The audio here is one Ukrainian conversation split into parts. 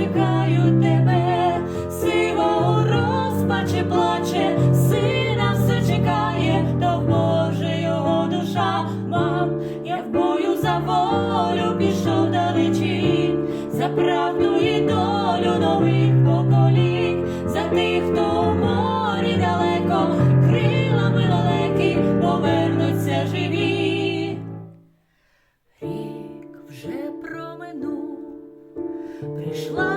чекають тебе, сива у плаче, сина все чекає, то Боже його душа, мам, я в бою за волю пішов далечінь, за правду і долю нових поколінь, за тих, хто у морі далеко, крилами лелеки повернуться живі. Рік вже проминув, прийшла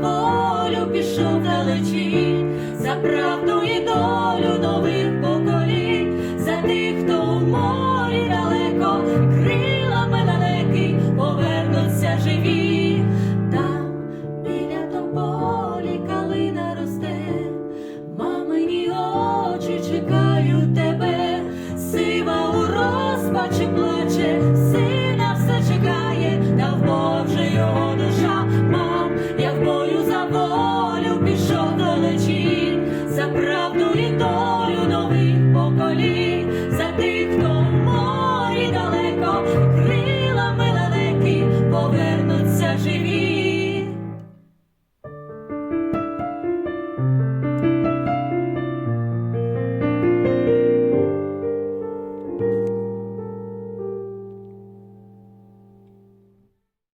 волю пішов далечі, за правду і долю нових